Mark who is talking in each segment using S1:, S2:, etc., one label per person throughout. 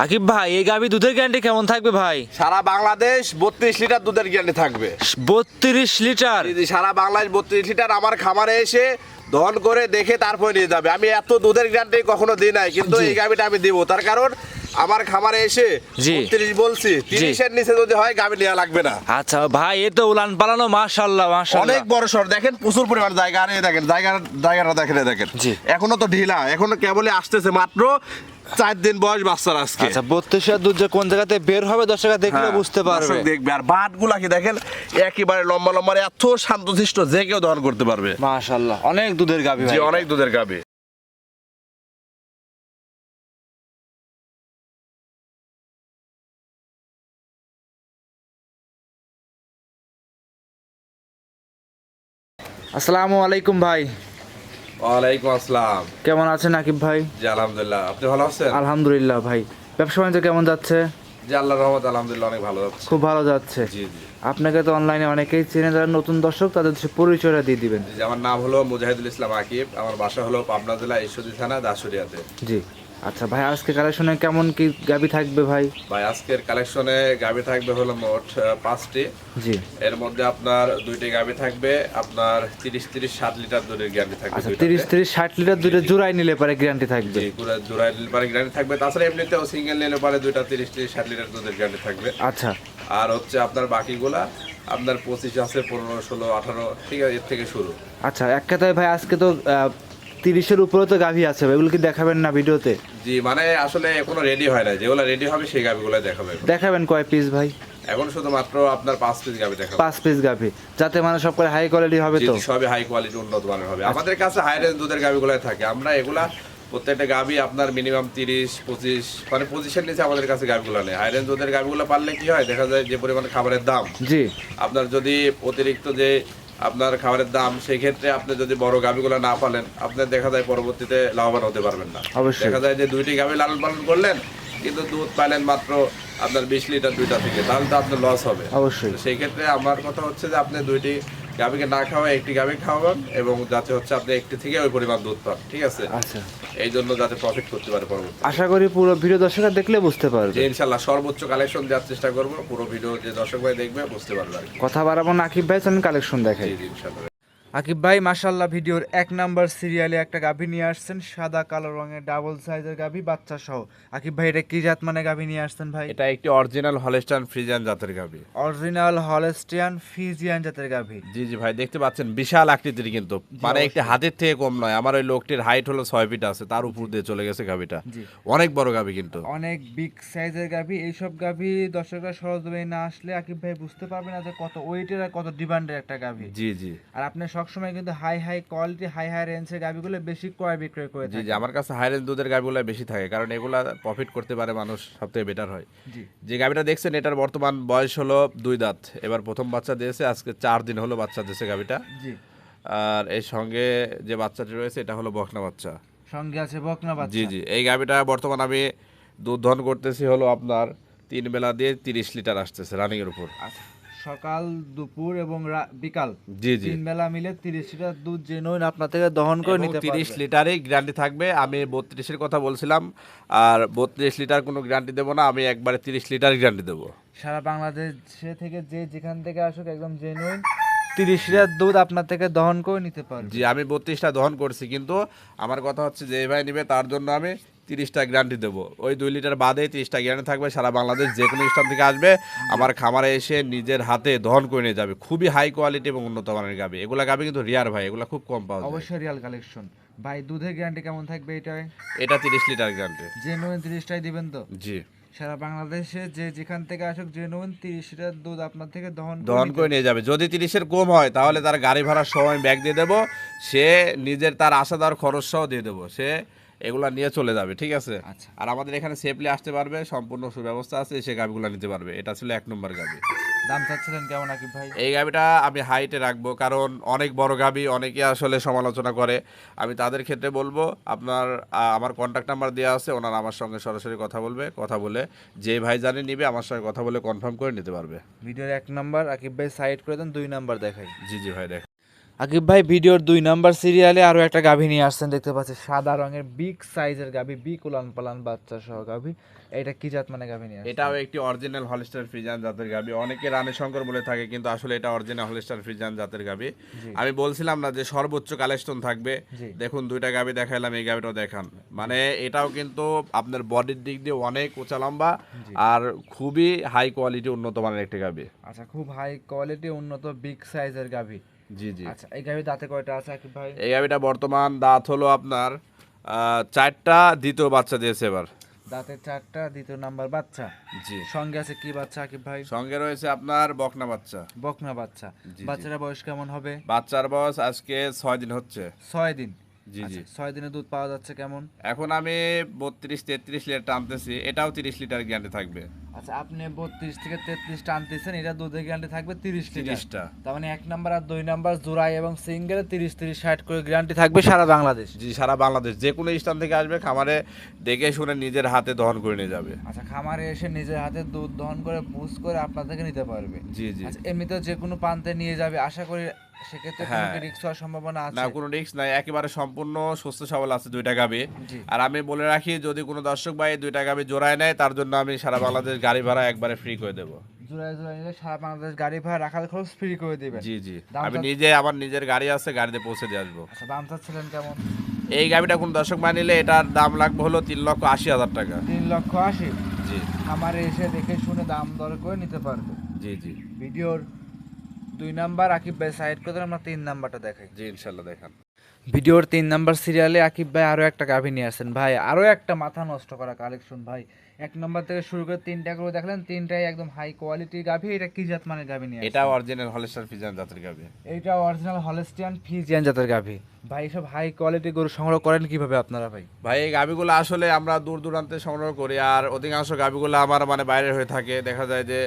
S1: আকিব ভাই এই গাভি দুধের গ্যারান্টি কেমন থাকবে ভাই?
S2: সারা বাংলাদেশ বত্রিশ লিটার দুধের গ্যারান্টি থাকবে।
S1: বত্রিশ লিটার?
S2: সারা বাংলাদেশ বত্রিশ লিটার আমার খামারে এসে দহন করে দেখে তারপরে নিয়ে যাবে। আমি এত দুধের গ্যারান্টি কখনো দিই নাই কিন্তু এই গাভিটা আমি দিব। তার কারণ আমার খামারে এসে
S1: জি।
S2: তিরিশ বলছি তিরিশের নিচে যদি হয় গাভি নেওয়া লাগবে না।
S1: আচ্ছা ভাই এ তো উলান পালানো মাশাল্লাহ মাশাল্লাহ
S2: অনেক বড় সর দেখেন প্রচুর পরিমাণ জায়গা। আর দেখেন জায়গা জায়গাটা দেখেন দেখেন। এখনও তো ঢিলা। এখনও কেবলই আসতেছে মাত্র চার দিন বয়স বাচ্চার আজকে।
S1: আচ্ছা বত্রিশ দুধ যে কোন জায়গাতে বের হবে দর্শকরা দেখলে
S2: হ্যাঁ,
S1: বুঝতে পারবে।
S2: দেখবে। আর বাটগুলা কি দেখেন একেবারে লম্বা লম্বা এত শান্তশিষ্ট যে কেউ দহন করতে পারবে।
S1: মাশাল্লাহ অনেক দুধের গাভি
S2: জি অনেক দুধের গাবে
S1: আসসালামু আলাইকুম ভাই।
S2: ওয়ালাইকুম আসসালাম।
S1: কেমন আছেন আকিব ভাই?
S2: জি আলহামদুলিল্লাহ। আপনি ভালো আছেন?
S1: আলহামদুলিল্লাহ ভাই। ব্যবসা বাণিজ্য কেমন যাচ্ছে?
S2: জি আল্লাহ রহমত আলহামদুলিল্লাহ অনেক ভালো যাচ্ছে।
S1: খুব ভালো যাচ্ছে।
S2: জি জি।
S1: আপনাকে তো অনলাইনে অনেকেই চেনে যারা নতুন দর্শক তাদের পরিচয়টা দিয়ে দিবেন।
S2: জি, আমার নাম হলো মুজাহিদুল ইসলাম আকিব। আমার বাসা হলো পাবনা জেলা ঈশ্বরদী থানা দাসুরিয়াতে
S1: জি। আচ্ছা ভাই আজকে কালেকশনে কেমন কি গাবি থাকবে ভাই?
S2: ভাই আজকের কালেকশনে গাবি থাকবে হলো মোট পাঁচটি।
S1: জি।
S2: এর মধ্যে আপনার দুইটি গাবি থাকবে আপনার তিরিশ তিরিশ সাত লিটার দুধের গ্যারান্টি থাকবে
S1: আচ্ছা
S2: দুইটাতে।
S1: তিরিশ তিরিশ ষাট লিটার দুটো জোড়াই নিলে পারে গ্যারান্টি থাকবে।
S2: জি পুরো জোড়াই লিটার গ্যারান্টি থাকবে। তাছাড়া এমনিতেও সিঙ্গেল নিলে পারে দুইটা তিরিশ তিরিশ ষাট লিটার দুধের গ্যারান্টি থাকবে।
S1: আচ্ছা।
S2: আর হচ্ছে আপনার বাকিগুলা আপনার পঁচিশ আছে পনেরো ষোলো আঠারো ঠিক আছে এর থেকে শুরু।
S1: আচ্ছা এক কথায় ভাই আজকে তো তিরিশের উপরে তো গাভী আছে ভাই, এগুলো কি দেখাবেন না ভিডিওতে?
S2: জি মানে আসলে এখনও রেডি হয় না যেগুলো রেডি হবে সেই গাভিগুলো দেখাবে এখন।
S1: দেখাবেন কয় পিস ভাই?
S2: এখন শুধুমাত্র আপনার পাঁচ পিস গাভী দেখাবে।
S1: পাঁচ পিস গাভি যাতে মানে সব করে হাই কোয়ালিটি হবে তো?
S2: জি, সবই হাই কোয়ালিটি উন্নত মানের হবে। আমাদের কাছে হাই রেঞ্জ দুধের গাভিগুলাই থাকে। আমরা এগুলা প্রত্যেকটা গাভী আপনার মিনিমাম তিরিশ পঁচিশ মানে পঁচিশের নিচে আমাদের কাছে গাভিগুলো নেই। হাই রেঞ্জ দুধের গাভিগুলো পারলে কি হয়? দেখা যায় যে পরিমাণ খাবারের দাম।
S1: জি।
S2: আপনার যদি অতিরিক্ত যে আপনার খাবারের দাম সেই ক্ষেত্রে আপনি যদি বড় গাভিগুলো না পালেন আপনার দেখা যায় পরবর্তীতে লাভবান হতে পারবেন না। দেখা যায় যে দুইটি গাভি লালন পালন করলেন কিন্তু দুধ পাইলেন মাত্র আপনার বিশ লিটার দুইটা থেকে তাহলে তো আপনার লস হবে।
S1: অবশ্যই।
S2: সেই ক্ষেত্রে আমার কথা হচ্ছে যে আপনি দুইটি গাভিকে না খাওয়া একটি গাভি খাওয়াবেন এবং যাতে হচ্ছে আপনি একটি থেকে ওই পরিমাণ দুধ পান ঠিক আছে?
S1: আচ্ছা।
S2: এই জন্য যাতে প্রফিট করতে পারে পরবর্তী
S1: আশা করি পুরো ভিডিও দর্শকরা দেখলে বুঝতে পারবে।
S2: যে ইনশাল্লাহ সর্বোচ্চ কালেকশন দেওয়ার চেষ্টা করব পুরো ভিডিও যে দর্শক ভাই দেখবে বুঝতে পারবে
S1: কথা বাড়াবো না আকিব ভাই আমি কালেকশন দেখাই।
S2: ইনশাল্লাহ
S1: আকিব ভাই মাশাল্লাহ ভিডিওর এক নাম্বার সিরিয়ালে একটা গাভী নিয়ে আসছেন সাদা কালো রঙের ডাবল সাইজের গাভী বাচ্চা সহ। আকিব ভাই এটা কি জাত মানে গাভী নিয়ে আসছেন ভাই?
S2: এটা একটি অরিজিনাল হলেস্টান ফ্রিজিয়ান জাতের গাভি।
S1: অরিজিনাল হলস্টিয়ান ফিজিয়ান জাতের গাভী।
S2: জি জি ভাই দেখতে পাচ্ছেন বিশাল আকৃতির কিন্তু। মানে একটি হাতের থেকে কম নয় আমার ওই লোকটির হাইট হলো ছয় ফিট আছে তার উপর দিয়ে চলে গেছে গাভিটা।
S1: জি।
S2: অনেক বড় গাভি কিন্তু।
S1: অনেক বিগ সাইজের গাভী এইসব গাভী দর্শকরা সহজভাবে না আসলে আকিব ভাই বুঝতে পারবে না যে কত ওয়েটের আর কত ডিমান্ডের একটা গাভী।
S2: জি জি।
S1: আর আপনি সবসময় কিন্তু high high quality high high রেঞ্জের গাভীগুলো বেশি ক্রয় বিক্রয় করে
S2: জি জি আমার কাছে হাই রেঞ্জ দুধের গাভিগুলো বেশি থাকে কারণ এগুলা প্রফিট করতে পারে মানুষ সব থেকে বেটার হয়।
S1: জি।
S2: যে গাভিটা দেখছেন এটার বর্তমান বয়স হলো দুই দাঁত। এবার প্রথম বাচ্চা দিয়েছে আজকে চার দিন হলো বাচ্চা দিয়েছে গাভিটা।
S1: জি।
S2: আর এর সঙ্গে যে বাচ্চাটি রয়েছে এটা হলো বকনা বাচ্চা।
S1: সঙ্গে আছে বকনা বাচ্চা।
S2: জি জি এই গাভিটা বর্তমান আমি দুধ ধন করতেছি হলো আপনার তিন বেলা দিয়ে তিরিশ লিটার আসতেছে রানিং এর উপর।
S1: আচ্ছা, সকাল দুপুর এবং বিকাল।
S2: জি জি।
S1: তিন বেলা মিলে তিরিশ লিটার দুধ যে নইন আপনার থেকে দহন করে নিতে
S2: তিরিশ
S1: পারবে
S2: লিটারই গ্যারান্টি থাকবে। আমি বত্রিশের কথা বলছিলাম। আর বত্রিশ লিটার কোনো গ্যারান্টি দেবো না। আমি একবারে তিরিশ লিটার গ্যারান্টি দেবো।
S1: সারা বাংলাদেশে থেকে যে যেখান থেকে আসুক একদম যে নইন তিরিশ লিটার দুধ আপনার থেকে দহন করে নিতে পারবে।
S2: জি আমি বত্রিশটা দহন করছি। কিন্তু আমার কথা হচ্ছে যে ভাই নিবে তার জন্য আমি তিরিশটা গ্যারান্টি দেবো। ওই দুই লিটার বাদে তিরিশটা গ্যারান্টি থাকবে সারা বাংলাদেশ যে কোনো স্থান থেকে আসবে আমার খামারে এসে নিজের হাতে দহন করে নিয়ে যাবে। খুবই হাই কোয়ালিটি এবং উন্নত মানের গাবি। এগুলা গাবে কিন্তু রিয়ার ভাই এগুলো খুব কম পাওয়া যায়।
S1: অবশ্যই রিয়াল কালেকশন ভাই দুধের গ্যারান্টি কেমন থাকবে এটাই
S2: এটা তিরিশ লিটার গ্যারান্টি
S1: যে নইন তিরিশটাই দিবেন তো?
S2: জি।
S1: সারা বাংলাদেশে যে যেখান থেকে আসুক যে নইন তিরিশ লিটার দুধ আপনার থেকে দহন
S2: দহন করে নিয়ে যাবে। যদি তিরিশের কম হয় তাহলে তার গাড়ি ভাড়ার সময় ব্যাগ দিয়ে দেবো। সে নিজের তার আসা দেওয়ার খরচ সহ দিয়ে দেবো। সে এগুলা নিয়ে চলে যাবে ঠিক আছে?
S1: আচ্ছা।
S2: আর আমাদের এখানে সেফলি আসতে পারবে সম্পূর্ণ সুব্যবস্থা আছে সে গাভিগুলো নিতে পারবে। এটা ছিল এক নম্বর গাভি
S1: দাম চাচ্ছিলেন কেমন আকিব ভাই?
S2: এই গাভিটা আমি হাইটে রাখব কারণ অনেক বড় গাভি অনেকে আসলে সমালোচনা করে। আমি তাদের ক্ষেত্রে বলব আপনার আমার কন্ট্যাক্ট নাম্বার দেওয়া আছে ওনারা আমার সঙ্গে সরাসরি কথা বলবে কথা বলে যে ভাই জানে নিবে আমার সঙ্গে কথা বলে কনফার্ম করে নিতে পারবে।
S1: ভিডিওর এক নাম্বার আকিব ভাই সাইড করে দেন দুই নাম্বার দেখাই।
S2: জি জি ভাই দেখ।
S1: আকিব ভাই ভিডিওর দুই নাম্বার সিরিয়ালে আরও একটা গাভী নিয়ে আসছেন দেখতে পাচ্ছি সাদা রঙের বিগ সাইজের গাভী বিগ উলান পালান বাচ্চা সহ গাভী। এটা কি জাত মানে গাভী নিয়ে
S2: এটাও একটি অরিজিনাল হলিস্টার ফ্রিজান জাতের গাভী। অনেকে রানী শঙ্কর বলে থাকে কিন্তু আসলে এটা অরিজিনাল হলিস্টার ফ্রিজান জাতের গাভী। আমি বলছিলাম না যে সর্বোচ্চ কালেকশন থাকবে। দেখুন দুইটা গাভী দেখাইলাম এই গাবিটাও দেখান। মানে এটাও কিন্তু আপনার বডির দিক দিয়ে অনেক উঁচা লম্বা আর খুবই হাই কোয়ালিটি উন্নত মানের একটি গাভী।
S1: আচ্ছা খুব হাই কোয়ালিটি উন্নত বিগ সাইজের গাভী।
S2: জি জি।
S1: আচ্ছা এই গাভি দাঁতে কয়টা আছে আকিব ভাই?
S2: এই গাভিটা বর্তমান দাঁত হলো আপনার চারটা দ্বিতীয় বাচ্চা দিয়েছে এবার।
S1: দাঁতের চারটা দ্বিতীয় নাম্বার বাচ্চা।
S2: জি।
S1: সঙ্গে আছে কি বাচ্চা আকিব ভাই?
S2: সঙ্গে রয়েছে আপনার বকনা বাচ্চা।
S1: বকনা বাচ্চা। বাচ্চার বয়স কেমন হবে?
S2: বাচ্চার বয়স আজকে ছয় দিন হচ্ছে।
S1: ছয় দিন।
S2: জি জি।
S1: আচ্ছা, ছয় দিনে দুধ পাওয়া যাচ্ছে কেমন?
S2: এখন আমি বত্রিশ তেত্রিশ লিটার টানতেছি। এটাও তিরিশ লিটার গ্যারান্টি থাকবে।
S1: আচ্ছা আপনি বত্রিশ থেকে তেত্রিশ টানতেছেন এটা দুধের গ্যারান্টি থাকবে তিরিশ
S2: তিরিশটা।
S1: তার মানে এক নাম্বার আর দুই নাম্বার জোড়াই এবং সিঙ্গেলে তিরিশ তিরিশ ষাট করে গ্যারান্টি থাকবে সারা বাংলাদেশ।
S2: জি সারা বাংলাদেশ। যে কোনো স্থান থেকে আসবে খামারে দেখে শুনে নিজের হাতে দহন করে নিয়ে যাবে।
S1: আচ্ছা খামারে এসে নিজের হাতে দুধ দহন করে পুষ করে আপনার থেকে নিতে পারবে।
S2: জি জি।
S1: এমনিতে এমনিতেও যে কোনো প্রান্তে নিয়ে যাবে আশা করি সেক্ষেত্রে
S2: হ্যাঁ।
S1: রিক্স হওয়ার সম্ভাবনা
S2: না কোনো রিস্ক নাই। একেবারে সম্পূর্ণ সুস্থ সবল আছে দুইটা গাবি আর আমি বলে রাখি যদি কোনো দর্শক ভাই দুইটা গাবি জোড়ায় নেয় তার জন্য আমি সারা বাংলাদেশ গাড়ি ভাড়া একবারে ফ্রি করে দেবো।
S1: জোড়ায় জোড়ায় নিলে সারা বাংলাদেশ গাড়ি ভাড়া রাখার খরচ ফ্রি করে দিবেন।
S2: জি জি। আমি? নিজে আমার নিজের গাড়ি আছে গাড়িতে পৌঁছে দিয়ে আসব।
S1: আচ্ছা দাম চাচ্ছিলেন কেমন?
S2: এই গাবিটা কোন দর্শক ভাই নিলে এটার দাম লাগবে হলো তিন লক্ষ আশি হাজার টাকা।
S1: তিন লক্ষ আশি?
S2: জি।
S1: খামারে এসে দেখে শুনে দাম দর করে নিতে পারবে।
S2: জি জি।
S1: ভিডিওর দুই নাম্বার আকিব ভাই সাইড করে আমরা তিন নাম্বারটা দেখাই।
S2: জি ইনশাল্লাহ দেখান।
S1: ভিডিওর তিন নাম্বার সিরিয়ালে আকিব ভাই আরও একটা গাভী নিয়ে আসছেন ভাই আরও একটা মাথা নষ্ট করা কালেকশন ভাই। এক নম্বর থেকে শুরু করে তিনটা করে দেখলেন তিনটাই একদম হাই কোয়ালিটির গাভী। এটা কি জাত মানে গাভী নিয়ে
S2: এটা অরিজিনাল হলিস্টার ফিজিয়ান জাতের গাবি
S1: এটা অরিজিনাল হলেস্টিয়ান ফিজিয়ান জাতের গাভী। ভাই সব হাই কোয়ালিটি গরু সংগ্রহ করেন কীভাবে আপনারা ভাই?
S2: ভাই এই গাবিগুলো আসলে আমরা দূর দূরান্তে সংগ্রহ করি আর অধিকাংশ গাবিগুলো আমার মানে বাইরে হয়ে থাকে। দেখা যায় যে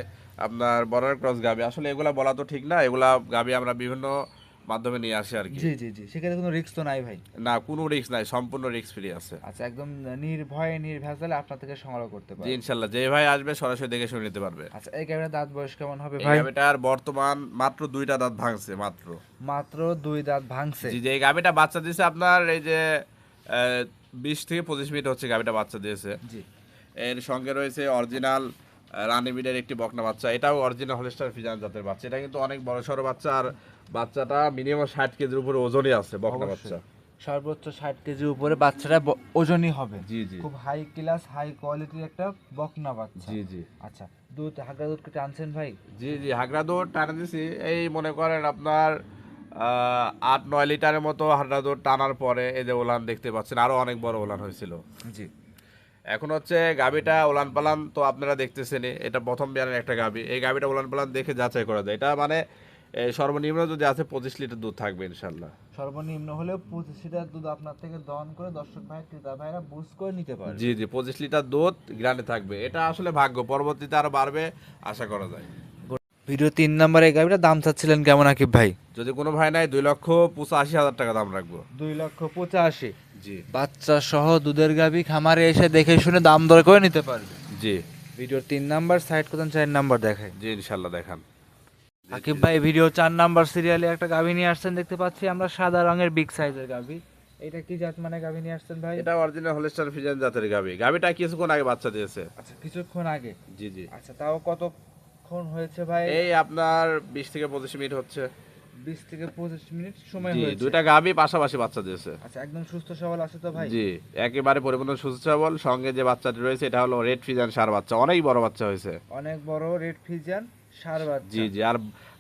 S2: আপনার বর্ডার ক্রস গাবি আসলে এগুলা বলা তো ঠিক না এগুলা গাবি আমরা বিভিন্ন মাধ্যমে নিয়ে আসি আর কি।
S1: জি জি জি। সেক্ষেত্রে কোনো রিস্ক তো নাই ভাই।
S2: না কোনো রিস্ক নাই সম্পূর্ণ রিস্ক ফ্রি আছে।
S1: আচ্ছা একদম নির্ভয়ে নির্ভেজালে আপনার থেকে সংগ্রহ করতে
S2: জি
S1: পারেন
S2: ইনশাল্লাহ। যে ভাই আসবে সরাসরি দেখে শুনে নিতে পারবে।
S1: আচ্ছা এই গাভীর দাঁত বয়স কেমন হবে ভাই?
S2: গাবিটার বর্তমান মাত্র দুইটা দাঁত ভাঙছে মাত্র।
S1: মাত্র দুই দাঁত ভাঙছে।
S2: জি যে এই গাবিটা বাচ্চা দিয়েছে আপনার এই যে বিশ থেকে পঁচিশ মিনিট হচ্ছে গাবিটা বাচ্চা দিয়েছে।
S1: জি।
S2: এর সঙ্গে রয়েছে অরিজিনাল রানিবিডের একটি বকনা বাচ্চা। এটাও অরিজিনাল হলিস্টার ফিজান জাতের বাচ্চা। এটা কিন্তু অনেক বড় সড়ো বাচ্চা আর বাচ্চাটা মিনিমাম ষাট কেজির উপরে ওজনই আছে বকনা বাচ্চা।
S1: সর্বোচ্চ ষাট কেজির উপরে বাচ্চাটা ওজনই হবে।
S2: জি জি।
S1: খুব হাই ক্লাস হাই কোয়ালিটির একটা বকনা বাচ্চা।
S2: জি জি।
S1: আচ্ছা দুধ হাগা দুধ কেটে আনছেন ভাই?
S2: জি জি হাগরা দৌড় টানা দিছি। এই মনে করেন আপনার আট নয় লিটারের মতো হাগরা দৌড় টানার পরে এই যে ওলান দেখতে পাচ্ছেন আরও অনেক বড় ওলান হয়েছিল।
S1: জি।
S2: এখন হচ্ছে গাবিটা ওলান পালান তো আপনারা দেখতেছেনই এটা প্রথম বিয়ানের একটা গাবি। এই গাবিটা ওলান পালান দেখে যাচাই করা যায়। এটা মানে সর্বনিম্ন যদি আছে পঁচিশ লিটার দুধ থাকবে ইনশাল্লাহ
S1: সর্বনিম্ন হলেও পঁচিশ লিটার দুধ আপনার থেকে দহন করে দর্শক ভাই ক্রেতা ভাইরা বুঝ করে নিতে পারবে।
S2: জি জি পঁচিশ লিটার দুধ গ্রানে থাকবে। এটা আসলে ভাগ্য পরবর্তীতে আরও বাড়বে আশা করা যায়।
S1: ভিডিও তিন নম্বরে গাড়িটা দাম চাচ্ছিলেন কেমন আকিব ভাই?
S2: যদি কোনো ভাই নাই দুই লক্ষ পঁচাশি হাজার টাকা দাম রাখব।
S1: দুই লক্ষ পঁচাশি।
S2: জি।
S1: বাচ্চা সহ দুধের গাভী খামারে এসে দেখে শুনে দাম দর করে নিতে পারবে।
S2: জি।
S1: ভিডিওর তিন নাম্বার সাইড কোথাও চার নাম্বার দেখায়
S2: জি ইনশাল্লাহ দেখান।
S1: আকিব ভাই ভিডিও চার নাম্বার সিরিয়ালে একটা গাভী নিয়ে আসছেন দেখতে পাচ্ছি আমরা সাদা রঙের বিগ সাইজের গাভী। এটা কি জাত মানে গাভী নিয়ে আসছেন ভাই?
S2: এটা অরিজিনাল হলিস্টার ফিজান জাতের গাবি গাবিটা কিছুক্ষণ আগে বাচ্চা দিয়েছে।
S1: আচ্ছা কিছুক্ষণ আগে?
S2: জি জি।
S1: আচ্ছা তাও কতক্ষণ হয়েছে ভাই?
S2: এই আপনার বিশ থেকে পঁচিশ মিনিট হচ্ছে।
S1: বিশ থেকে পঁচিশ মিনিট সময়
S2: জি
S1: হয়েছে।
S2: দুইটা গাবি পাশাপাশি বাচ্চা দিয়েছে।
S1: আচ্ছা একদম সুস্থ সবল আছে তো ভাই?
S2: জি একেবারে পরিপূর্ণ সুস্থ সবল। সঙ্গে যে বাচ্চাটি রয়েছে এটা হলো রেড ফিজান সার বাচ্চা। অনেক বড় বাচ্চা হয়েছে।
S1: অনেক বড় রেড ফিজিয়ান সার বাচ্চা।
S2: জি জি আর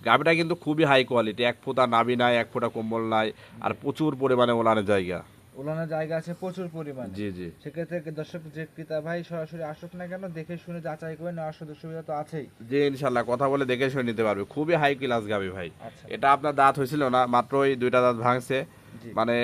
S2: গাবিটা কিন্তু খুবই হাই কোয়ালিটি এক ফোঁটা নাবি নাই এক ফোঁটা কম্বল নাই আর প্রচুর পরিমাণে ওলানের জায়গা।
S1: ওলানোর জায়গা আছে প্রচুর পরিমাণে।
S2: জি জি।
S1: সেক্ষেত্রে দর্শক যে ক্রেতা ভাই সরাসরি আসুক না কেন দেখে শুনে যাচাই করে নেওয়ার সুযোগ সুবিধা তো আছেই।
S2: জি ইনশাল্লাহ কথা বলে দেখে শুনে নিতে পারবে। খুবই হাই ক্লাস গাবি ভাই।
S1: আচ্ছা।
S2: এটা আপনার দাঁত হয়েছিল না মাত্র ওই দুইটা দাঁত ভাঙছে। মানে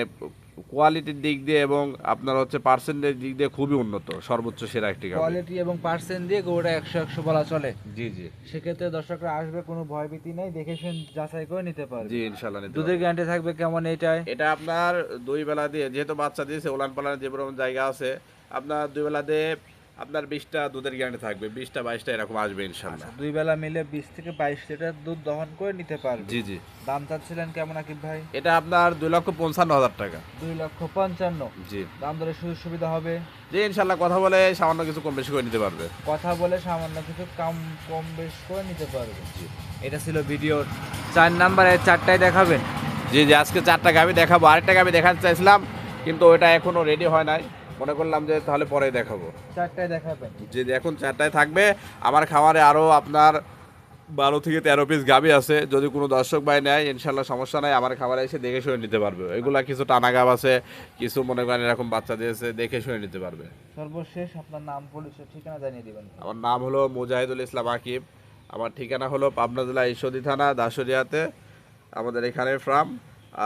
S2: কোয়ালিটির দিক দিয়ে এবং আপনার হচ্ছে পার্সেন্টের দিক দিয়ে খুবই উন্নত সর্বোচ্চ সেরা একটি
S1: কোয়ালিটি এবং পার্সেন্ট দিয়ে গরুটা একশো একশো বলা চলে।
S2: জি জি।
S1: সেক্ষেত্রে দর্শকরা আসবে কোনো ভয়ভীতি নেই দেখে শুন যাচাই করে নিতে পারে
S2: জি ইনশাল্লাহ
S1: দুধের গ্যারান্টি থাকবে কেমন এটাই
S2: এটা আপনার দুই বেলা দিয়ে যেহেতু বাচ্চা দিয়েছে ওলান পালান যে রকম জায়গা আছে আপনার দুই বেলা দিয়ে আপনার বিশটা দুধের গ্যারান্টি থাকবে বিশটা বাইশটা এরকম আসবে ইনশাল্লাহ
S1: দুই বেলা মিলে বিশ থেকে বাইশ লিটার দুধ দহন করে নিতে পারবে।
S2: জি জি।
S1: দাম চাচ্ছিলেন কেমন আকিব ভাই?
S2: এটা আপনার দুই লক্ষ পঞ্চান্ন হাজার টাকা।
S1: দুই লক্ষ পঞ্চান্ন।
S2: জি।
S1: দাম দরে সুযোগ সুবিধা হবে?
S2: জি ইনশাল্লাহ কথা বলে সামান্য কিছু কম বেশি করে নিতে পারবে।
S1: কথা বলে সামান্য কিছু কম কম বেশ করে নিতে পারবে। জি। এটা ছিল ভিডিওর চার নাম্বারে চারটায় দেখাবেন।
S2: জি জি আজকে চারটা গাভি দেখাবো। আরেকটা গাভি দেখাতে চাইছিলাম কিন্তু ওটা এখনও রেডি হয় নাই। মনে করলাম যে তাহলে পরে দেখাবো।
S1: চারটায় দেখাবেন।
S2: জি, এখন চারটায় থাকবে আমার খামারে আরও আপনার বারো থেকে তেরো পিস গাবি আছে যদি কোনো দর্শক ভাই নেয় ইনশাল্লাহ সমস্যা নাই আমার খামারে এসে দেখে শুনে নিতে পারবে। এগুলা কিছু টানা গাব আছে কিছু মনে করেন এরকম বাচ্চা দিয়েছে দেখে শুনে নিতে পারবে।
S1: সর্বশেষ আপনার নাম পরিচয় ঠিকানা জানিয়ে দিবেন।
S2: আমার নাম হলো মুজাহিদুল ইসলাম আকিব। আমার ঠিকানা হলো পাবনা জেলা ঈশ্বরদী থানা দাসরিয়াতে আমাদের এখানে ফ্রাম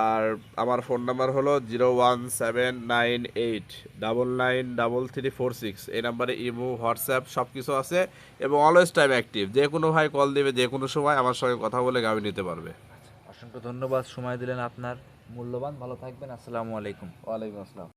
S2: আর আমার ফোন নাম্বার হলো zero one seven nine eight double nine double three four six. এই নাম্বারে ইমো হোয়াটসঅ্যাপ সব কিছু আছে এবং অলওয়েজ টাইম অ্যাক্টিভ যে কোনো ভাই কল দেবে যে কোনো সময় আমার সঙ্গে কথা বলে গাড়ি নিতে পারবে।
S1: অসংখ্য ধন্যবাদ সময় দিলেন আপনার মূল্যবান। ভালো থাকবেন আসসালামু আলাইকুম।
S2: ওয়ালাইকুম আসসালাম।